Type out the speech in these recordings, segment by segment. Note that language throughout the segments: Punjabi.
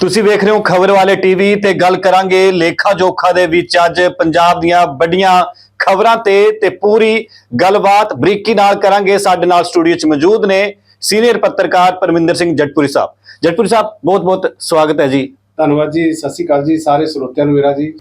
ਤੁਸੀਂ ਵੇਖ ਰਹੇ ਹੋ ਖਬਰ ਵਾਲੇ ਟੀਵੀ ਤੇ ਗੱਲ ਕਰਾਂਗੇ ਲੇਖਾ ਜੋਖਾ ਦੇ ਵਿੱਚ। ਅੱਜ ਪੰਜਾਬ ਦੀਆਂ ਵੱਡੀਆਂ ਖਬਰਾਂ ਤੇ ਤੇ ਪੂਰੀ ਗੱਲਬਾਤ ਬਰੀਕੀ ਨਾਲ ਕਰਾਂਗੇ। ਸਾਡੇ ਨਾਲ ਸਟੂਡੀਓ 'ਚ ਮੌਜੂਦ ਨੇ ਸੀਨੀਅਰ ਪੱਤਰਕਾਰ ਪਰਮਿੰਦਰ ਸਿੰਘ ਜੱਟਪੁਰੀ ਸਾਹਿਬ। ਜੱਟਪੁਰੀ ਸਾਹਿਬ ਬਹੁਤ ਬਹੁਤ ਸਵਾਗਤ ਹੈ ਜੀ। ਧੰਨਵਾਦ ਜੀ। ਸਤਿ ਸ਼੍ਰੀ ਅਕਾਲ ਜੀ ਸਾਰੇ ਸਰੋਤਿਆਂ ਨੂੰ ਮੇਰਾ ਜੀ।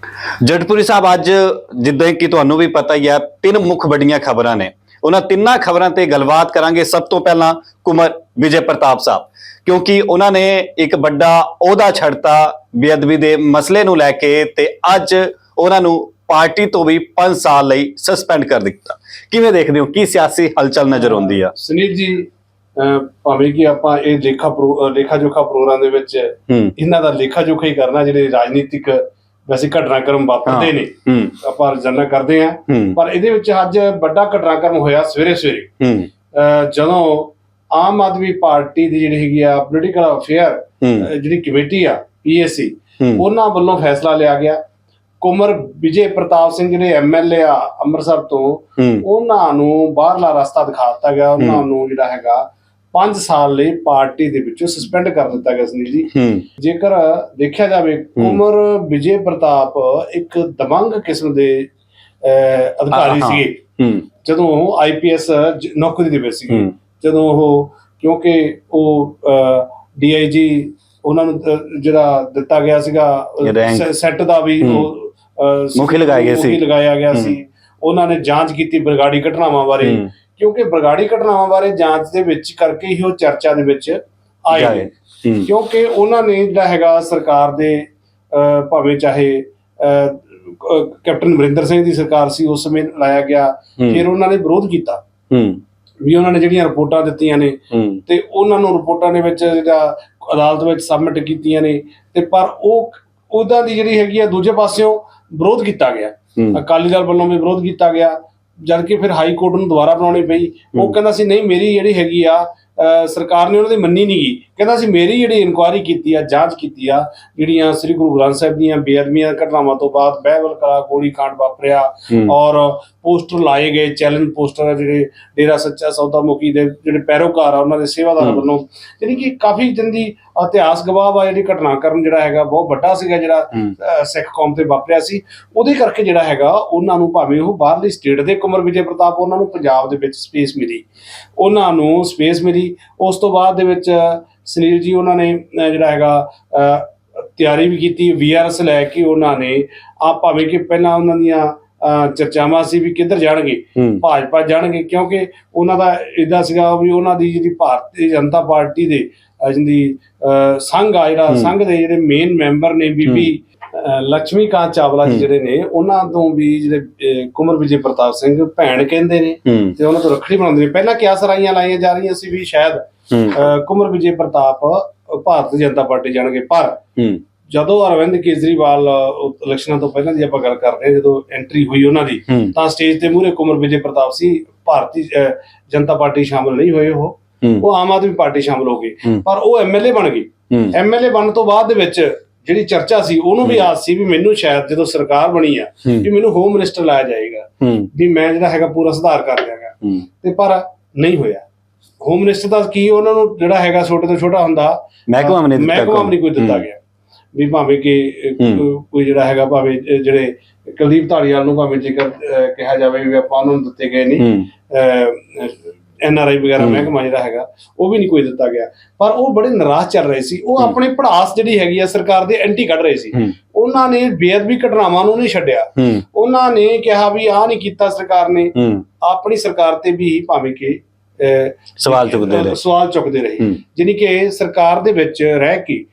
ਜੱਟਪੁਰੀ ਸਾਹਿਬ ਅੱਜ ਜਿੱਦਾਂ ਕਿ ਤੁਹਾਨੂੰ ਵੀ ਪਤਾ ਹੀ ਹੈ ਤਿੰਨ ਮੁੱਖ ਵੱਡੀਆਂ ਖਬਰਾਂ ਨੇ। ਉਹਨਾਂ ਤਿੰਨਾਂ ਖਬਰਾਂ ਤੇ ਗੱਲਬਾਤ ਕਰਾਂਗੇ। ਸਭ ਤੋਂ ਪਹਿਲਾਂ ਕੁਮਰ ਵਿਜੇ ਪ੍ਰਤਾਪ ਸਾਹਿਬ ਕਿਉਂਕਿ ਉਹਨਾਂ ਨੇ ਇੱਕ ਵੱਡਾ ਅਹੁਦਾ ਛੱਡਤਾ ਬੇਅਦਬੀ ਦੇ ਮਸਲੇ ਨੂੰ ਲੈ ਕੇ ਤੇ ਅੱਜ ਉਹਨਾਂ ਨੂੰ ਪਾਰਟੀ ਤੋਂ ਵੀ 5 ਸਾਲ ਲਈ ਸਸਪੈਂਡ ਕਰ ਦਿੱਤਾ। ਕਿਵੇਂ ਦੇਖਦੇ ਹੋ? ਕੀ ਸਿਆਸੀ ਹਲਚਲ ਨਜ਼ਰ ਆਉਂਦੀ ਆ? ਸੁਨੀਲ ਜੀ ਭਾਵੇਂ ਕਿ ਆਪਾਂ ਇਹ ਲੇਖਾ ਲੇਖਾ ਜੋਖਾ ਪ੍ਰੋਗਰਾਮ ਦੇ ਵਿੱਚ ਇਹਨਾਂ ਦਾ ਲੇਖਾ ਜੋਖਾ ਹੀ ਕਰਨਾ ਜਿਹੜੇ ਰਾਜਨੀਤਿਕ ਵੈਸੇ ਘਟਨਾਕ੍ਰਮ ਵਾਪਰਦੇ ਨੇ। ਆਪਾਂ ਰੋਜ਼ਾਨਾ ਕਰਦੇ ਆ ਪਰ ਇਹਦੇ ਵਿੱਚ ਅੱਜ ਵੱਡਾ ਘਟਨਾਕ੍ਰਮ ਹੋਇਆ ਸਵੇਰੇ ਸਵੇਰੇ। ਜਦੋਂ ਆਮ ਆਦਮੀ ਪਾਰਟੀ ਦੀ ਜਿਹੜੀ ਹੈਗੀ ਆ ਪੋਲੀਟੀਕਲ ਅਫੇਅਰ ਜਿਹੜੀ ਕਮੇਟੀ ਆ ਪੀਐਸਸੀ ਉਹਨਾਂ ਵੱਲੋਂ ਫੈਸਲਾ ਲਿਆ ਗਿਆ। ਕੁਮਰ ਵਿਜੇ ਪ੍ਰਤਾਪ ਸਿੰਘ ਜਿਹੜੇ ਐਮਐਲਏ ਆ ਅੰਮ੍ਰਿਤਸਰ ਤੋਂ ਉਹਨਾਂ ਨੂੰ ਬਾਹਰਲਾ ਰਸਤਾ ਦਿਖਾ ਦਿੱਤਾ ਗਿਆ। ਉਹਨਾਂ ਨੂੰ ਜਿਹੜਾ ਹੈਗਾ 5 ਸਾਲ ਲਈ ਪਾਰਟੀ ਦੇ ਵਿੱਚੋਂ ਸਸਪੈਂਡ ਕਰ ਦਿੱਤਾ ਗਿਆ ਸੁਨੀਲ ਜੀ ਜੇਕਰ ਦੇਖਿਆ ਜਾਵੇ ਕੁਮਰ ਵਿਜੇ ਪ੍ਰਤਾਪ ਇੱਕ ਦਬੰਗ ਕਿਸਮ ਦੇ ਅਧਿਕਾਰੀ। ਸੀਗੇ ਜਦੋਂ ਉਹ ਆਈਪੀਐਸ ਨੌਕਰੀ ਦੇ ਵਿੱਚ ਹੂੰ ਜਦੋਂ ਉਹ ਕਿਉਂਕਿ ਉਹ ਡੀਆਈਜੀ ਉਹਨਾਂ ਨੂੰ ਜਿਹੜਾ ਦਿੱਤਾ ਗਿਆ ਸੀਗਾ। ਸੈੱਟ ਦਾ ਵੀ। ਉਹ ਮੁਖੀ ਲਗਾਏ ਗਏ ਸੀ। ਮੁਖੀ ਲਗਾਇਆ ਗਿਆ। ਸੀ ਉਹਨਾਂ ਨੇ ਜਾਂਚ ਕੀਤੀ ਬਰਗਾੜੀ ਘਟਨਾਵਾਂ ਬਾਰੇ ਕਿਉਂਕਿ ਬਰਗਾੜੀ ਘਟਨਾਵਾਂ ਬਾਰੇ ਜਾਂਚ ਦੇ ਵਿੱਚ ਕਰਕੇ ਹੀ ਉਹ ਚਰਚਾ ਦੇ ਵਿੱਚ ਆਏ। ਨੇ। ਕਿਉਂਕਿ ਉਹਨਾਂ ਨੇ ਜਿਹੜਾ ਹੈਗਾ ਸਰਕਾਰ ਦੇ ਭਾਵੇਂ ਚਾਹੇ ਕੈਪਟਨ ਅਮਰਿੰਦਰ ਸਿੰਘ ਦੀ ਸਰਕਾਰ ਸੀ ਉਸ ਸਮੇਂ ਲਾਇਆ ਗਿਆ। ਫਿਰ ਉਹਨਾਂ ਨੇ ਵਿਰੋਧ ਕੀਤਾ। ਵੀ ਉਹਨਾਂ ਨੇ ਜਿਹੜੀਆਂ ਰਿਪੋਰਟਾਂ ਦਿੱਤੀਆਂ ਨੇ ਤੇ ਉਹਨਾਂ ਨੂੰ ਰਿਪੋਰਟਾਂ ਦੇ ਵਿੱਚ ਜਿਹੜਾ ਅਦਾਲਤ ਵਿੱਚ ਸਬਮਿਟ ਕੀਤੀਆਂ ਨੇ ਤੇ ਪਰ ਉਹ ਉਹਦਾ ਦੀ ਜਿਹੜੀ ਹੈਗੀ ਆ ਦੂਜੇ ਪਾਸਿਓਂ ਵਿਰੋਧ ਕੀਤਾ ਗਿਆ। ਅਕਾਲੀ ਦਲ ਵੱਲੋਂ ਵੀ ਵਿਰੋਧ ਕੀਤਾ ਗਿਆ ਜਦ ਕਿ ਫਿਰ ਹਾਈ ਕੋਰਟ ਨੂੰ ਦੁਬਾਰਾ ਬਣਾਉਣੀ ਪਈ। ਉਹ। ਕਹਿੰਦਾ ਸੀ ਨਹੀਂ ਮੇਰੀ ਜਿਹੜੀ ਹੈਗੀ ਆ ਸਰਕਾਰ ਨੇ ਉਹਨਾਂ ਦੀ ਮੰਨੀ ਨਹੀਂ ਗਈ ਕਹਿੰਦਾ ਸੀ ਮੇਰੀ ਜਿਹੜੀ ਇਨਕੁਆਇਰੀ ਕੀਤੀ ਆ ਜਾਂਚ ਕੀਤੀ ਆ ਜਿਹੜੀਆਂ ਸ੍ਰੀ ਗੁਰੂ ਗ੍ਰੰਥ ਸਾਹਿਬ ਦੀਆਂ ਬੇਅਦਬੀਆਂ ਘਟਨਾਵਾਂ ਤੋਂ ਬਾਅਦ ਬਹਿਬਲ ਕਲਾ ਗੋਲੀ ਕਾਂਡ ਵਾਪਰਿਆ ਔਰ ਪੋਸਟਰ ਲਾਏ ਗਏ ਚੈਲੰਜ ਪੋਸਟਰ ਆ ਜਿਹੜੇ ਡੇਰਾ ਸੱਚਾ ਸੌਦਾ ਮੁਖੀ ਦੇ ਜਿਹੜੇ ਪੈਰੋਕਾਰ ਆ ਉਹਨਾਂ ਦੇ ਸੇਵਾਦਾਰ। ਵੱਲੋਂ। ਯਾਨੀ ਕਿ ਕਾਫੀ ਜੰਦੀ ਇਤਿਹਾਸ ਗਵਾਹ ਆ ਜਿਹੜੀ ਘਟਨਾਕ੍ਰਮ ਜਿਹੜਾ ਹੈਗਾ ਬਹੁਤ ਵੱਡਾ ਸੀਗਾ ਜਿਹੜਾ ਸਿੱਖ ਕੌਮ ਤੇ ਵਾਪਰਿਆ ਸੀ। ਉਹਦੇ ਕਰਕੇ ਜਿਹੜਾ ਹੈਗਾ ਉਹਨਾਂ ਨੂੰ ਭਾਵੇਂ ਉਹ ਬਾਹਰਲੀ ਸਟੇਟ ਦੇ ਕੁਮਰ ਵਿਜੇ ਪ੍ਰਤਾਪ ਉਹਨਾਂ ਨੂੰ ਪੰਜਾਬ ਦੇ ਵਿੱਚ ਸਪੇਸ ਮਿਲੀ। ਉਹਨਾਂ ਨੂੰ ਸਪੇਸ ਮਿਲੀ। ਉਸ ਤੋਂ ਬਾਅਦ ਦੇ ਵਿੱਚ ਸੁਨੀਲ ਜੀ ਉਹਨਾਂ ਨੇ ਜਿਹੜਾ ਹੈਗਾ ਤਿਆਰੀ ਵੀ ਕੀਤੀ। ਵੀਆਰਐਸ ਲੈ ਕੇ ਉਹਨਾਂ ਨੇ ਆ ਭਾਵੇਂ ਕਿ ਪਹਿਲਾਂ ਉਹਨਾਂ ਦੀਆਂ ਚਰਚਾਵਾਂ ਸੀ ਵੀ ਕਿੱਧਰ ਜਾਣਗੇ ਭਾਜਪਾ ਜਾਣਗੇ ਕਿਉਂਕਿ ਉਹਨਾਂ ਦਾ ਇਦਾਂ ਸੀਗਾ ਵੀ ਉਹਨਾਂ ਦੀ ਜਿਹੜੀ ਭਾਰਤੀ ਜਨਤਾ ਪਾਰਟੀ ਦੇ ਅਹ ਸੰਘ ਆ ਜਿਹੜਾ। ਸੰਘ ਦੇ ਜਿਹੜੇ ਮੇਨ ਮੈਂਬਰ ਨੇ ਬੀਬੀ ਲక్ష్ਮੀ ਕਾਂਤ ਚਾਵਲਾ ਜੀ। ਜਿਹੜੇ ਨੇ ਉਹਨਾਂ ਤੋਂ ਵੀ ਜਿਹੜੇ ਕੁਮਰ ਵਿਜੇ ਪ੍ਰਤਾਪ ਸਿੰਘ ਭੈਣ ਕਹਿੰਦੇ ਨੇ ਤੇ ਉਹਨਾਂ ਤੋਂ ਰੱਖੜੀ ਬਣਾਉਂਦੇ ਨੇ। ਪਹਿਲਾਂ ਕਿਆ ਸਰਾਈਆਂ ਲਾਈਆਂ ਜਾ ਰਹੀਆਂ ਸੀ ਵੀ ਸ਼ਾਇਦ ਕੁਮਰ ਵਿਜੇ ਪ੍ਰਤਾਪ ਭਾਰਤੀ ਜਨਤਾ ਪਾਰਟੀ ਜਾਣਗੇ ਪਰ ਜਦੋਂ ਅਰਵਿੰਦ ਕੇਜਰੀਵਾਲ ਉਹ ਇਲੈਕਸ਼ਨਾਂ ਤੋਂ ਪਹਿਲਾਂ ਦੀ ਆਪਾਂ ਗੱਲ ਕਰ ਰਹੇ ਹਾਂ ਜਦੋਂ ਐਂਟਰੀ ਹੋਈ ਉਹਨਾਂ ਦੀ ਤਾਂ ਸਟੇਜ ਤੇ ਮੂਹਰੇ ਕੁਮਰ ਵਿਜੇ ਪ੍ਰਤਾਪ ਸੀ ਭਾਰਤੀ ਅਹ, ਜਨਤਾ ਪਾਰਟੀ ਸ਼ਾਮਲ ਨਹੀਂ ਹੋਏ ਉਹ। ਉਹ ਆਮ ਆਦਮੀ ਪਾਰਟੀ ਸ਼ਾਮਲ ਹੋ ਗਏ। ਪਰ ਉਹ ਐਮਐਲਏ ਬਣ ਗਏ ਹੂੰ। ਐਮਐਲਏ ਬਣਨ ਤੋਂ ਬਾਅਦ ਦੇ ਵਿੱਚ ਜਿਹੜੀ ਚਰਚਾ ਸੀ ਉਹਨੂੰ ਵੀ ਆਸ ਸੀ ਵੀ ਮੈਨੂੰ ਸ਼ਾਇਦ ਜਦੋਂ ਸਰਕਾਰ ਬਣੀ ਆ ਵੀ ਮੈਨੂੰ ਹੋਮ ਮਿਨਿਸਟਰ ਲਾਇਆ ਜਾਏਗਾ ਹੂੰ। ਵੀ ਮੈਂ ਜਿਹੜਾ ਹੈਗਾ ਪੂਰਾ ਸੁਧਾਰ ਕਰ ਦਿਆਂਗਾ ਹੂੰ। ਤੇ ਪਰ ਨਹੀਂ ਹੋਇਆ। ਹੋਮ ਮਿਨਿਸਟਰ ਦਾ ਕੀ ਉਹਨਾਂ ਨੂੰ ਜਿਹੜਾ ਹੈਗਾ ਛੋਟੇ ਤੋਂ ਛੋਟਾ ਹੁੰਦਾ ਮਹਿਕਮਾ ਵੀ ਨਹੀਂ ਦਿੱਤਾ ਮਹਿਕਮਾ ਵੀ ਨਹੀਂ ਕੋਈ। ਦਿੱਤਾ। ਗਿਆ। ਵੀ ਭਾਵੇਂ ਕਿ। ਕੋਈ ਜਿਹੜਾ ਹੈਗਾ ਭਾਵੇਂ ਜਿਹੜੇ ਕੁਲਦੀਪ ਧਾਲੀਵਾਲ ਨੂੰ ਭਾਵੇਂ ਜੇਕਰ ਕਿਹਾ ਜਾਵੇ ਵੀ ਆਪਾਂ ਉਹਨਾਂ ਨੂੰ ਦਿੱਤੇ ਗਏ ਨਹੀਂ ਐਨ ਆਰ ਆਈ ਵਗੈਰਾ। ਮਹਿਕਮਾ ਜਿਹੜਾ ਹੈਗਾ ਉਹ ਵੀ ਨਹੀਂ ਕੋਈ ਦਿੱਤਾ ਗਿਆ। ਪਰ ਉਹ ਬੜੇ ਨਿਰਾਸ਼ ਚੱਲ ਰਹੇ ਸੀ। ਉਹ। ਆਪਣੇ ਪੜਾਸ ਜਿਹੜੀ ਹੈਗੀ ਆ ਸਰਕਾਰ ਦੇ ਐਂਟੀ ਕੱਢ ਰਹੇ ਸੀ। ਉਹਨਾਂ ਨੇ ਬੇਅਦਬੀ ਘਟਨਾਵਾਂ ਨੂੰ ਨਹੀਂ ਛੱਡਿਆ। ਉਹਨਾਂ ਨੇ ਕਿਹਾ ਵੀ ਆਹ ਨਹੀਂ ਕੀਤਾ ਸਰਕਾਰ ਨੇ। ਆਪਣੀ ਸਰਕਾਰ ਤੇ ਵੀ ਭਾਵੇਂ ਕਿ ਸਵਾਲ ਚੁੱਕਦੇ ਰਹੇ। ਸਵਾਲ ਚੁੱਕਦੇ ਰਹੇ। ਜਾਣੀ ਕਿ ਸਰਕਾਰ ਦੇ ਵਿੱਚ ਰਹਿ ਕੇ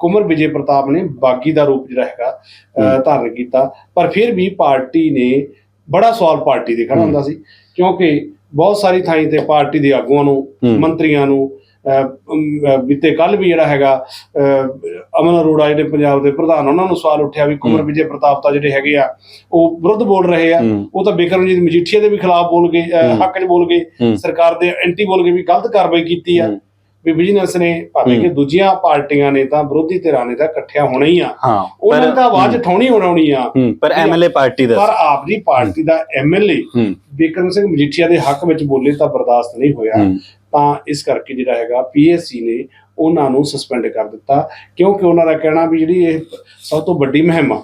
ਕੁਮਰ ਵਿਜੇ ਪ੍ਰਤਾਪ ਨੇ ਬਾਗੀ ਦਾ ਰੂਪ ਜਿਹੜਾ ਹੈਗਾ ਧਾਰਨ ਕੀਤਾ ਪਰ ਫਿਰ ਵੀ ਪਾਰਟੀ ਨੇ ਬੜਾ ਸਵਾਲ ਪਾਰਟੀ ਦੇ ਖੜਾ। ਹੁੰਦਾ ਸੀ ਕਿਉਂਕਿ ਬਹੁਤ ਸਾਰੀ ਥਾਈਂ ਤੇ ਪਾਰਟੀ ਦੇ ਆਗੂਆਂ ਨੂੰ। ਮੰਤਰੀਆਂ ਨੂੰ ਬੀਤੇ ਕੱਲ ਵੀ ਜਿਹੜਾ ਹੈਗਾ ਅਮਨ ਅਰੋੜਾ ਜਿਹੜੇ ਪੰਜਾਬ ਦੇ ਪ੍ਰਧਾਨ ਉਹਨਾਂ ਨੂੰ ਸਵਾਲ ਉੱਠਿਆ ਵੀ ਕੁਮਰ। ਵਿਜੇ ਪ੍ਰਤਾਪ ਤਾਂ ਜਿਹੜੇ ਹੈਗੇ ਆ ਉਹ ਵਿਰੁੱਧ ਬੋਲ ਰਹੇ ਆ ਉਹ ਤਾਂ ਬਿਕਰਮਜੀਤ ਮਜੀਠੀਆ ਦੇ ਵੀ ਖਿਲਾਫ ਬੋਲ ਗਏ। ਹੱਕ 'ਚ ਬੋਲ ਗਏ। ਸਰਕਾਰ ਦੇ ਐਂਟੀ ਬੋਲ ਗਏ ਵੀ ਗਲਤ ਕਾਰਵਾਈ ਕੀਤੀ ਆ। ਵੀ ਬਿਜ਼ਨਸ ਨੇ ਭਾਵੇਂ ਕਿ ਦੂਜੀਆਂ ਪਾਰਟੀਆਂ ਨੇ ਤਾਂ ਵਿਰੋਧੀ ਧਿਰਾਂ ਨੇ ਤਾਂ ਇਕੱਠਿਆਂ ਹੋਣਾ ਹੀ ਆ। ਹਾਂ ਉਹਨਾਂ ਤਾਂ ਆਵਾਜ਼ ਉਠਾਉਣੀ ਹੋਣੀ ਆ। ਪਰ ਐਮਐਲਏ ਪਾਰਟੀ ਦਾ ਪਰ ਆਪਦੀ ਪਾਰਟੀ ਦਾ ਐਮਐਲਏ ਬਿਕਰਮ ਸਿੰਘ ਮਜੀਠੀਆ ਦੇ ਹੱਕ ਵਿੱਚ ਬੋਲੇ ਤਾਂ ਬਰਦਾਸ਼ਤ ਨਹੀਂ ਹੋਇਆ। ਤਾਂ ਇਸ ਕਰਕੇ ਜਿਹੜਾ ਹੈਗਾ ਪੀਐਸਸੀ ਨੇ ਉਹਨਾਂ ਨੂੰ ਸਸਪੈਂਡ ਕਰ ਦਿੱਤਾ। ਕਿਉਂਕਿ ਉਹਨਾਂ ਦਾ ਕਹਿਣਾ ਵੀ ਜਿਹੜੀ ਇਹ ਸਭ ਤੋਂ ਵੱਡੀ ਮੁਹਿੰਮ ਆ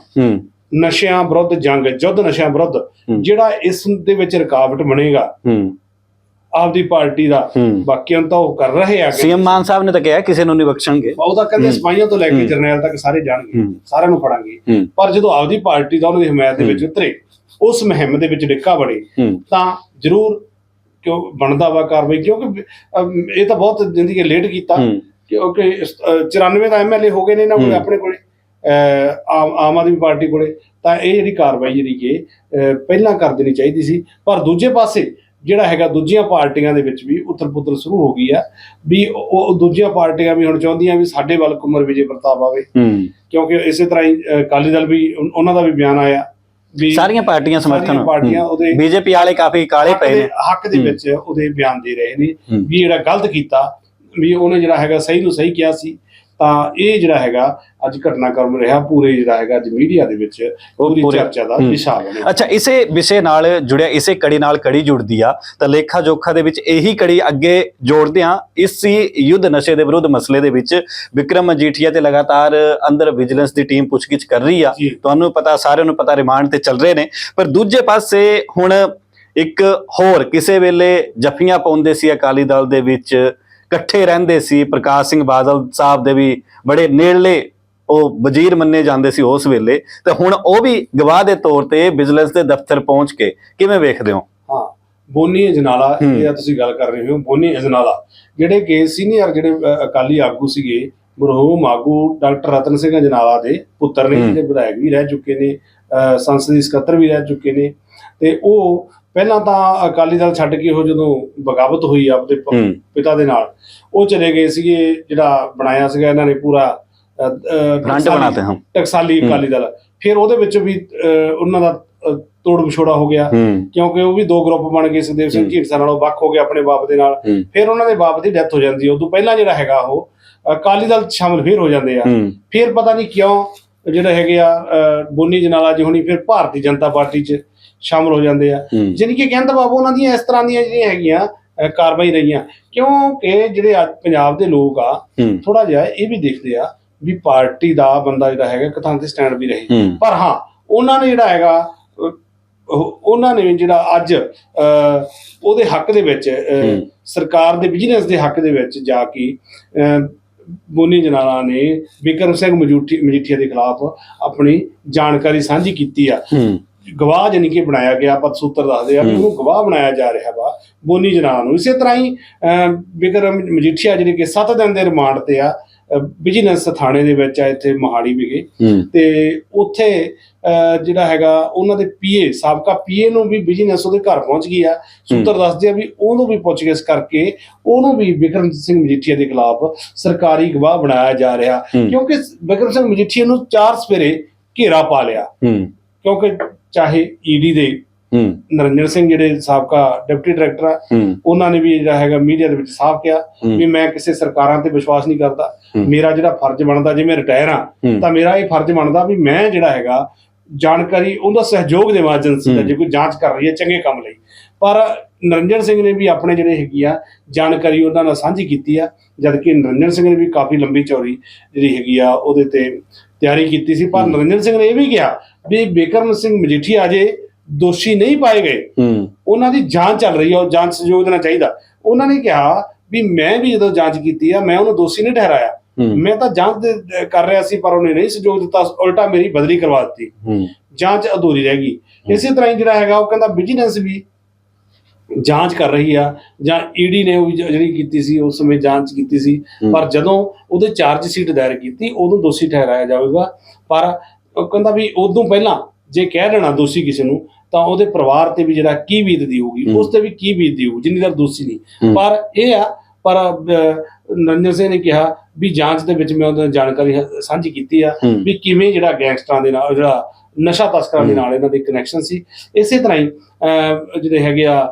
ਨਸ਼ਿਆਂ ਵਿਰੁੱਧ ਜੰਗ ਯੁੱਧ ਨਸ਼ਿਆਂ ਵਿਰੁੱਧ। ਜਿਹੜਾ ਇਸ ਦੇ ਵਿੱਚ ਰੁਕਾਵਟ ਬਣੇਗਾ ਆਪਦੀ ਪਾਰਟੀ ਦਾ। ਬਾਕੀਆਂ ਨੂੰ ਤਾਂ ਉਹ ਕਰ ਰਹੇ ਆ। ਸੀਐਮ ਮਾਨ ਸਾਹਿਬ ਨੇ ਤਾਂ ਕਿਹਾ ਕਿਸੇ ਨੂੰ ਨਹੀਂ ਬਖਸ਼ਣਗੇ। ਉਹ ਤਾਂ ਕਹਿੰਦੇ ਹੂੰ। ਸਪਾਈਆਂ ਤੋਂ ਲੈ ਕੇ। ਜਰਨੈਲ ਤੱਕ ਸਾਰੇ ਜਾਣਗੇ ਸਾਰਿਆਂ ਨੂੰ ਫੜਾਂਗੇ। ਪਰ ਜਦੋਂ ਆਪਦੀ ਪਾਰਟੀ ਦਾ ਉਹਨਾਂ ਦੀ ਹਮਾਇਤ ਦੇ ਵਿੱਚ ਉਤਰੇ ਉਸ ਮੁਹਿੰਮ ਦੇ ਵਿੱਚ ਡਿੱਕਾ ਬਣੇ ਤਾਂ ਜ਼ਰੂਰ ਕਿਉਂ ਬਣਦਾ ਵਾ ਕਾਰਵਾਈ? ਕਿਉਂਕਿ ਇਹ ਤਾਂ ਬਹੁਤ ਜ਼ਿੰਦਗੀ ਲੇਟ ਕੀਤਾ। ਕਿਉਂਕਿ ਇਸ, ਅ, 94 ਦਾ ਐਮਐਲਏ ਹੋ ਗਏ ਨੇ ਕੋਲੇ ਹੂੰ। ਆਪਣੇ ਕੋਲੇ ਆਮ ਆਦਮੀ ਪਾਰਟੀ ਕੋਲੇ। ਤਾਂ ਇਹ ਜਿਹੜੀ ਕਾਰਵਾਈ ਜਿਹੜੀ ਕਿ ਪਹਿਲਾਂ ਕਰ ਦੇਣੀ ਚਾਹੀਦੀ ਸੀ। ਪਰ ਦੂਜੇ ਪਾਸੇ ਜਿਹੜਾ ਹੈਗਾ ਦੂਜੀਆਂ ਪਾਰਟੀਆਂ ਦੇ ਵਿੱਚ ਵੀ ਉਤਰ ਪੁੱਤਰ ਸ਼ੁਰੂ ਹੋ ਗਈ ਆ ਵੀ ਉਹ ਦੂਜੀਆਂ ਪਾਰਟੀਆਂ ਵੀ ਹੁਣ ਚਾਹੁੰਦੀਆਂ ਵੀ ਸਾਡੇ ਵੱਲ ਕੁਮਰ ਵਿਜੇ ਪ੍ਰਤਾਪ ਆਵੇ। ਹੂੰ। ਕਿਉਂਕਿ ਇਸੇ ਤਰ੍ਹਾਂ ਹੀ ਅ, ਅਕਾਲੀ ਦਲ ਵੀ ਉਹਨਾਂ ਦਾ ਵੀ ਬਿਆਨ ਆਇਆ ਵੀ ਸਾਰੀਆਂ ਪਾਰਟੀਆਂ ਸਮਰਥਨ ਪਾਰਟੀਆਂ ਉਹਦੇ ਬੀਜੇਪੀ ਵਾਲੇ ਕਾਫੀ ਕਾਲੇ ਪਏ ਨੇ। ਹੱਕ ਦੇ। ਵਿੱਚ ਉਹਦੇ ਬਿਆਨ ਦੇ ਰਹੇ ਨੇ। ਵੀ ਜਿਹੜਾ ਗਲਤ ਕੀਤਾ ਵੀ ਉਹਨੇ ਜਿਹੜਾ ਹੈਗਾ ਸਹੀ ਨੂੰ ਸਹੀ ਕਿਹਾ ਸੀ। ਤਾਂ ਇਹ ਜਿਹੜਾ ਹੈਗਾ ਅੱਜ ਘਟਨਾਕ੍ਰਮ ਰਿਹਾ ਪੂਰੇ ਜਿਹੜਾ ਹੈਗਾ ਅੱਜ ਮੀਡੀਆ ਦੇ ਵਿੱਚ ਪੂਰੇ- ਚਰਚਾ ਦਾ। ਵਿਸ਼ਾ ਬਣਿਆ ਅੱਛਾ ਇਸੇ ਵਿਸ਼ੇ ਨਾਲ ਜੁੜਿਆ ਇਸੇ ਕੜੀ ਨਾਲ ਕੜੀ ਜੁੜਦੀ ਆ ਤਾਂ ਲੇਖਾ ਜੋਖਾ ਦੇ ਵਿੱਚ ਇਹੀ ਕੜੀ ਅੱਗੇ ਜੋੜਦੇ ਆ ਇਸੀ ਯੁੱਧ ਨਸ਼ੇ ਦੇ ਵਿਰੁੱਧ ਮਸਲੇ ਦੇ ਵਿੱਚ ਵਿਕਰਮ ਮਜੀਠੀਆ ਤੇ ਲਗਾਤਾਰ ਅੰਦਰ ਵਿਜੀਲੈਂਸ ਦੀ ਟੀਮ ਪੁੱਛਗਿੱਛ ਕਰ ਰਹੀ ਆ। ਤੁਹਾਨੂੰ ਪਤਾ ਸਾਰਿਆਂ ਨੂੰ ਪਤਾ ਰਿਮਾਂਡ ਤੇ ਚੱਲ ਰਹੇ ਨੇ। ਪਰ ਦੂਜੇ ਪਾਸੇ ਹੁਣ ਇੱਕ ਹੋਰ ਕਿਸੇ ਵੇਲੇ ਜੱਫੀਆਂ ਪਾਉਂਦੇ ਸੀ ਅਕਾਲੀ ਦਲ ਦੇ ਵਿੱਚ ਇਕੱਠੇ ਰਹਿੰਦੇ ਸੀ ਪ੍ਰਕਾਸ਼ ਸਿੰਘ ਬਾਦਲ ਸਾਹਿਬ ਦੇ ਵੀ ਬੜੇ ਨੇੜਲੇ ਉਹ ਵਜ਼ੀਰ ਮੰਨੇ ਜਾਂਦੇ ਸੀ ਉਸ ਵੇਲੇ ਤੇ ਹੁਣ ਉਹ ਵੀ ਗਵਾਹ ਦੇ ਤੌਰ ਤੇ ਵਿਜੀਲੈਂਸ ਦੇ ਦਫ਼ਤਰ ਪਹੁੰਚ ਕੇ ਕਿਵੇਂ ਵੇਖਦੇ ਹੋ ਹਾਂ ਬੋਨੀ ਅਜਨਾਲਾ। ਇਹ ਆ ਤੁਸੀਂ ਗੱਲ ਕਰ ਰਹੇ ਹੋ ਬੋਨੀ ਅਜਨਾਲਾ ਜਿਹੜੇ ਕਿ ਸੀਨੀਅਰ ਜਿਹੜੇ ਅਕਾਲੀ ਆਗੂ ਸੀਗੇ ਮਰਹੂਮ ਆਗੂ ਡਾਕਟਰ ਰਤਨ ਸਿੰਘ ਅਜਨਾਲਾ ਦੇ ਪੁੱਤਰ ਨੇ। ਜਿਹੜੇ ਵਿਧਾਇਕ ਵੀ ਰਹਿ ਚੁੱਕੇ ਨੇ ਸੰਸਦੀ ਸਕੱਤਰ ਵੀ ਰਹਿ ਚੁੱਕੇ ਨੇ ਤੇ ਉਹ ਪਹਿਲਾਂ ਤਾਂ ਅਕਾਲੀ ਦਲ ਛੱਡ ਕੇ ਉਹ ਜਦੋਂ ਬਗਾਵਤ ਹੋਈ ਆਪਦੇ ਪਿਤਾ ਦੇ ਨਾਲ ਉਹ ਚਲੇ ਗਏ ਸੀਗੇ ਜਿਹੜਾ ਬਣਾਇਆ ਸੀਗਾ ਇਹਨਾਂ ਨੇ ਪੂਰਾ ਟਕਸਾਲੀ- ਬਣਾਤੇ ਹਾਂ। ਟਕਸਾਲੀ। ਅਕਾਲੀ ਦਲ। ਫਿਰ ਉਹਦੇ ਵਿੱਚ ਵੀ ਉਹਨਾਂ ਦਾ ਤੋੜ ਵਿਛੋੜਾ ਹੋ ਗਿਆ। ਕਿਉਂਕਿ ਉਹ ਵੀ ਦੋ ਗਰੁੱਪ ਬਣ ਗਏ ਸੁਖਦੇਵ ਸਿੰਘ। ਢੀਂਡਸਾ ਨਾਲੋਂ ਵੱਖ ਹੋ ਗਏ ਆਪਣੇ ਬਾਪ ਦੇ ਨਾਲ। ਫਿਰ ਉਹਨਾਂ ਦੇ ਬਾਪ ਦੀ ਡੈਥ ਹੋ ਜਾਂਦੀ ਉਦੋਂ ਪਹਿਲਾਂ ਜਿਹੜਾ ਹੈਗਾ ਉਹ ਅਕਾਲੀ ਦਲ ਸ਼ਾਮਲ ਫਿਰ ਹੋ ਜਾਂਦੇ ਆ। ਫਿਰ ਪਤਾ ਨਹੀਂ ਕਿਉਂ ਜਿਹੜੇ ਹੈਗੇ ਆ ਬੋਨੀ ਜਨਾਲਾ ਜੀ ਹੁਣੀ ਫਿਰ ਭਾਰਤੀ ਜਨਤਾ ਪਾਰਟੀ 'ਚ ਸ਼ਾਮਲ ਹੋ ਜਾਂਦੇ ਆ। ਜਾਣੀ ਕਿ ਕਹਿੰਦਾ ਬਾਬੂ ਉਹਨਾਂ ਦੀਆਂ ਇਸ ਤਰ੍ਹਾਂ ਦੀਆਂ ਜਿਹੜੀਆਂ ਹੈਗੀਆਂ ਕਾਰਵਾਈ ਰਹੀਆਂ। ਕਿਉਂਕਿ ਜਿਹੜੇ ਅੱਜ ਪੰਜਾਬ ਦੇ ਲੋਕ ਆ ਥੋੜਾ ਜਿਹਾ ਇਹ ਵੀ ਦੇਖਦੇ ਆ ਵੀ ਪਾਰਟੀ ਦਾ ਬੰਦਾ ਜਿਹੜਾ ਹੈਗਾ ਥਾਂ ਤੇ ਸਟੈਂਡ ਵੀ ਰਹੇ। ਪਰ ਹਾਂ ਉਹਨਾਂ ਨੇ ਜਿਹੜਾ ਹੈਗਾ ਉਹਨਾਂ ਨੇ ਜਿਹੜਾ ਅੱਜ ਉਹਦੇ ਹੱਕ ਦੇ ਵਿੱਚ। ਸਰਕਾਰ ਦੇ ਬਿਜ਼ਨਸ ਦੇ ਹੱਕ ਦੇ ਵਿੱਚ ਜਾ ਕੇ ਬੋਨੀ ਜਨਾਲਾ ਨੇ ਵਿਕਰਮ ਸਿੰਘ ਮਜੂਠੀ ਮਜੀਠੀਆ ਦੇ ਖਿਲਾਫ ਆਪਣੀ ਜਾਣਕਾਰੀ ਸਾਂਝੀ ਕੀਤੀ ਆ। ਗਵਾਹ ਜਾਨੀ ਕਿ ਬਣਾਇਆ ਗਿਆ ਪਤ ਸੂਤਰ ਦੱਸਦੇ ਆ ਹੂੰ। ਉਹਨੂੰ ਗਵਾਹ ਬਣਾਇਆ ਜਾ ਰਿਹਾ ਵਾ ਬੋਨੀ ਜਨਾਲਾ ਨੂੰ। ਇਸੇ ਤਰ੍ਹਾਂ ਹੀ ਵਿਕਰਮ ਮਜੀਠੀਆ ਜਿਹੜੇ ਕਿ 7 ਦਿਨ ਦੇ ਰਿਮਾਂਡ ਤੇ ਆ ਬਿਜ਼ਨਸ ਥਾਣੇ ਦੇ ਵਿੱਚ ਆ ਇੱਥੇ ਮੋਹਾਲੀ ਵਿਖੇ। ਹੂੰ। ਤੇ ਉੱਥੇ ਜਿਹੜਾ ਹੈਗਾ ਉਹਨਾਂ ਦੇ ਪੀਏ ਸਾਬਕਾ ਪੀਏ ਨੂੰ ਵੀ ਬਿਜ਼ਨਸ ਉਹਦੇ ਘਰ ਪਹੁੰਚ ਗਈ ਆ। ਸੂਤਰ ਦੱਸਦੇ ਆ ਵੀ ਉਹਨੂੰ ਵੀ ਪੁੱਛਗਿੱਛ ਕਰਕੇ ਉਹਨੂੰ ਵੀ ਵਿਕਰਮ ਸਿੰਘ ਮਜੀਠੀਆ ਦੇ ਖਿਲਾਫ ਸਰਕਾਰੀ ਗਵਾਹ ਬਣਾਇਆ ਜਾ ਰਿਹਾ। ਕਿਉਂਕਿ ਵਿਕਰਮ ਸਿੰਘ ਮਜੀਠੀਆ ਨੂੰ ਚਾਰ ਸਵੇਰੇ ਘੇਰਾ ਪਾ ਲਿਆ। ਕਿਉਂਕਿ ਚਾਹੇ ਈਡੀ ਦੇ ਹੂੰ ਨਰਿੰਦਰ ਸਿੰਘ ਜਿਹੜੇ ਸਾਬਕਾ ਡਿਪਟੀ ਡਾਇਰੈਕਟਰ ਆ ਹੂੰ ਉਹਨਾਂ ਨੇ ਵੀ ਜਿਹੜਾ ਹੈਗਾ ਮੀਡੀਆ ਦੇ ਵਿੱਚ ਸਾਫ਼ ਕਿਹਾ ਹੂੰ। ਵੀ ਮੈਂ ਕਿਸੇ ਸਰਕਾਰਾਂ ਤੇ ਵਿਸ਼ਵਾਸ ਨਹੀਂ ਕਰਦਾ ਹੂੰ। ਮੇਰਾ ਜਿਹੜਾ ਫਰਜ਼ ਬਣਦਾ ਜੇ ਮੈਂ ਰਿਟਾਇਰ ਆ ਹੂੰ। ਤਾਂ ਮੇਰਾ ਇਹ ਫਰਜ਼ ਬਣਦਾ ਵੀ ਮੈਂ ਜਿਹੜਾ ਹੈਗਾ ਜਾਣਕਾਰੀ ਉਹਦਾ ਸਹਿਯੋਗ ਦੇਵਾਂ ਏਜੰਸੀ ਦਾ ਹੂੰ। ਜੇ ਕੋਈ ਜਾਂਚ ਕਰ ਰਹੀ ਹੈ ਚੰਗੇ ਕੰਮ ਲਈ ਪਰ ਨਰਿੰਦਰ ਸਿੰਘ ਨੇ ਵੀ ਆਪਣੇ ਜਿਹੜੇ ਹੈਗੀ ਆ ਜਾਣਕਾਰੀ ਉਹਨਾਂ ਨਾਲ ਸਾਂਝੀ ਕੀਤੀ ਆ ਜਦ ਕਿ ਨਰਿੰਦਰ ਸਿੰਘ ਨੇ ਵੀ ਕਾਫੀ ਲੰਬੀ ਚੌੜੀ ਜਿਹੜੀ ਹੈਗੀ ਆ ਉਹਦੇ ਤੇ ਤਿਆਰੀ ਕੀਤੀ ਸੀ ਪਰ। ਨਰਿੰਦਰ ਸਿੰਘ ਨੇ ਇਹ ਵੀ ਕਿਹਾ ਵੀ ਬਿਕਰਮ ਸਿੰਘ ਮਜੀਠੀਆ ਅਜੇ ਦੋਸ਼ੀ ਨਹੀਂ ਪਾਏ ਗਏ। ਉਹਨਾਂ ਦੀ ਜਾਂਚ ਚੱਲ ਰਹੀ ਹੈ ਉਹ ਜਾਂਚ ਸਹਿਯੋਗ ਦੇਣਾ ਚਾਹੀਦਾ। ਉਹਨਾਂ ਨੇ ਕਿਹਾ ਵੀ ਮੈਂ ਵੀ ਜਦੋਂ ਜਾਂਚ ਕੀਤੀ ਆ ਮੈਂ ਉਹਨੂੰ ਦੋਸ਼ੀ ਨਹੀਂ ਠਹਿਰਾਇਆ। ਮੈਂ ਤਾਂ ਜਾਂਚ ਕਰ ਰਿਹਾ ਸੀ ਪਰ ਉਹਨੇ ਨਹੀਂ ਸਹਿਯੋਗ ਦਿੱਤਾ ਉਲਟਾ ਮੇਰੀ ਬਦਲੀ ਕਰਵਾ ਦਿੱਤੀ। ਜਾਂਚ ਅਧੂਰੀ ਰਹਿ ਗਈ। ਇਸੇ ਤਰ੍ਹਾਂ ਹੀ ਜਿਹੜਾ ਹੈਗਾ ਉਹ ਕਹਿੰਦਾ ਵਿਜੀਲੈਂਸ ਵੀ ਜਾਂਚ ਕਰ ਰਹੀ ਆ ਜਾਂ ਈਡੀ ਨੇ ਉਹ ਜ- ਜਿਹੜੀ ਕੀਤੀ ਸੀ ਉਸ ਸਮੇਂ ਜਾਂਚ ਕੀਤੀ ਸੀ। ਪਰ ਜਦੋਂ ਉਹਦੇ ਚਾਰਜ ਸ਼ੀਟ ਦਾਇਰ ਕੀਤੀ ਉਦੋਂ ਦੋਸ਼ੀ ਠਹਿਰਾਇਆ ਜਾਵੇਗਾ। ਪਰ ਉਹ ਕਹਿੰਦਾ ਵੀ ਉਦੋਂ ਪਹਿਲਾਂ ਜੇ ਕਹਿ ਦੇਣਾ ਦੋਸ਼ੀ ਕਿਸੇ ਨੂੰ ਤਾਂ ਉਹਦੇ ਪਰਿਵਾਰ ਤੇ ਵੀ ਜਿਹੜਾ ਕੀ ਬੀਤਦੀ ਹੋਊਗੀ। ਉਸ ਤੇ ਵੀ ਕੀ ਬੀਤਦੀ ਹੋਊ ਜਿੰਨੀ ਦੇਰ ਦੋਸ਼ੀ ਨਹੀਂ। ਪਰ ਇਹ ਆ ਪਰ ਨਰਿੰਦਰ ਸਿੰਘ ਨੇ ਕਿਹਾ ਵੀ ਜਾਂਚ ਦੇ ਵਿੱਚ ਮੈਂ ਉਹਦਾ ਜਾਣਕਾਰੀ ਸਾਂਝੀ ਕੀਤੀ ਆ। ਵੀ ਕਿਵੇਂ ਜਿਹੜਾ ਗੈਂਗਸਟਰਾਂ ਦੇ ਨਾਲ ਜਿਹੜਾ ਨਸ਼ਾ ਤਸਕਰਾਂ ਦੇ। ਨਾਲ ਇਹਨਾਂ ਦੇ ਕਨੈਕਸ਼ਨ ਸੀ ਇਸੇ ਤਰ੍ਹਾਂ ਹੀ ਜਿਹੜੇ ਹੈਗੇ ਆ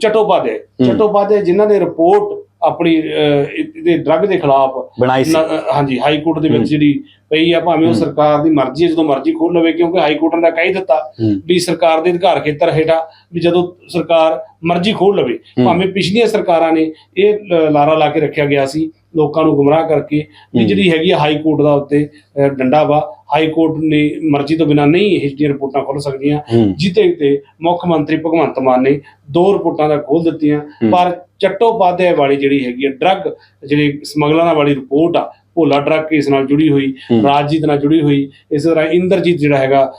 ਚਟੋਪਾਧਿਆਏ। ਚਟੋਪਾਧਿਆਏ ਜਿਨ੍ਹਾਂ ਨੇ ਰਿਪੋਰਟ ਆਪਣੀ ਇਹਦੇ ਡਰੱਗ ਦੇ ਖਿਲਾਫ ਬਣਾਈ ਸੀ ਹਾਂਜੀ ਹਾਈ ਕੋਰਟ ਦੇ ਵਿੱਚ। ਜਿਹੜੀ ਪਈ ਆ ਭਾਵੇਂ ਉਹ। ਸਰਕਾਰ ਦੀ ਮਰਜ਼ੀ ਹੈ ਜਦੋਂ ਮਰਜ਼ੀ ਖੋਲ ਲਵੇ ਕਿਉਂਕਿ ਹਾਈ ਕੋਰਟ ਨੇ ਤਾਂ ਕਹਿ ਦਿੱਤਾ। ਵੀ ਸਰਕਾਰ ਦੇ ਅਧਿਕਾਰ ਖੇਤਰ ਹੇਠਾਂ ਵੀ ਜਦੋਂ ਸਰਕਾਰ ਮਰਜ਼ੀ ਖੋਲ ਲਵੇ। ਭਾਵੇਂ ਪਿਛਲੀਆਂ ਸਰਕਾਰਾਂ ਨੇ ਇਹ ਲਾਰਾ ਲਾ ਕੇ ਰੱਖਿਆ ਗਿਆ ਸੀ ਲੋਕਾਂ ਨੂੰ ਗੁੰਮਰਾਹ ਕਰਕੇ ਵੀ। ਜਿਹੜੀ ਹੈਗੀ ਹਾਈ ਕੋਰਟ ਦਾ ਉੱਤੇ ਡੰਡਾ ਵਾ ਹਾਈ ਕੋਰਟ ਨੇ ਮਰਜ਼ੀ ਤੋਂ ਬਿਨਾਂ ਨਹੀਂ ਇਹ ਜਿਹੜੀਆਂ ਰਿਪੋਰਟਾਂ ਖੋਲ ਸਕਦੀਆਂ ਜਿੱਤੇ ਤੇ ਮੁੱਖ ਮੰਤਰੀ ਭਗਵੰਤ ਮਾਨ ਨੇ ਦੋ ਰਿਪੋਰਟਾਂ ਦਾ ਖੋਲ ਦਿੱਤੀਆਂ। ਪਰ ਚੱਟੋਪਾਧਿਆਏ ਵਾਲੀ ਜਿਹੜੀ ਹੈਗੀ ਆ ਡਰੱਗ ਜਿਹੜੀ ਸਮਗਲਰਾਂ ਵਾਲੀ ਰਿਪੋਰਟ ਆ ਭੋਲਾ ਡਰੱਗ ਕੇਸ ਨਾਲ ਜੁੜੀ ਹੋਈ ਹੂੰ। ਰਾਜਜੀਤ ਨਾਲ ਜੁੜੀ ਹੋਈ ਇਸੇ ਤਰ੍ਹਾਂ ਇੰਦਰਜੀਤ ਜਿਹੜਾ ਹੈਗਾ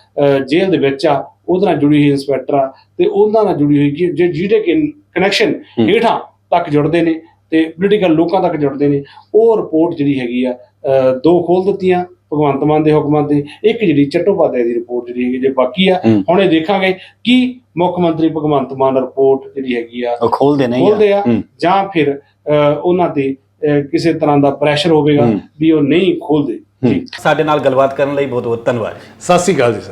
ਜੇਲ੍ਹ ਦੇ ਵਿੱਚ ਆ ਉਹਦੇ ਨਾਲ ਜੁੜੀ ਹੋਈ ਇੰਸਪੈਕਟਰ ਆ ਤੇ ਉਹਨਾਂ ਨਾਲ ਜੁੜੀ ਹੋਈ ਕਿ ਜੇ ਜਿਹਦੇ ਕਨੈਕਸ਼ਨ ਹੂੰ। ਹੇਠਾਂ ਤੱਕ ਜੁੜਦੇ ਨੇ ਤੇ ਪੋਲੀਟੀਕਲ ਲੋਕਾਂ ਤੱਕ ਜੁੜਦੇ ਨੇ ਉਹ ਰਿਪੋਰਟ ਜਿਹੜੀ ਹੈਗੀ ਆ ਦੋ ਖੋਲ ਦਿੱਤੀਆਂ ਭਗਵੰਤ ਮਾਨ ਦੇ ਹੁਕਮਾਂ ਤੇ ਇੱਕ ਜਿਹੜੀ ਚੱਟੋਪਾਧਿਆਏ ਦੀ ਰਿਪੋਰਟ ਜਿਹੜੀ ਹੈਗੀ ਜੇ ਬਾਕੀ ਆ ਹੂੰ। ਹੁਣ ਇਹ ਦੇਖਾਂਗੇ ਕਿ ਮੁੱਖ ਮੰਤਰੀ ਭਗਵੰਤ ਮਾਨ ਰਿਪੋਰਟ ਜਿਹੜੀ ਹੈਗੀ ਆ ਉਹ ਖੋਲਦੇ ਨਹੀਂ ਖੋਲਦੇ ਆ। ਜਾਂ ਫਿਰ ਅਹ, ਉਹਨਾਂ ਤੇ ਕਿਸੇ ਤਰ੍ਹਾਂ ਦਾ ਪ੍ਰੈਸ਼ਰ ਹੋਵੇਗਾ। ਵੀ ਉਹ ਨਹੀਂ ਖੋਲਦੇ। ਸਾਡੇ ਨਾਲ ਗੱਲਬਾਤ ਕਰਨ ਲਈ ਬਹੁਤ ਬਹੁਤ ਧੰਨਵਾਦ ਸਤਿ ਸ਼੍ਰੀ ਅਕਾਲ ਜੀ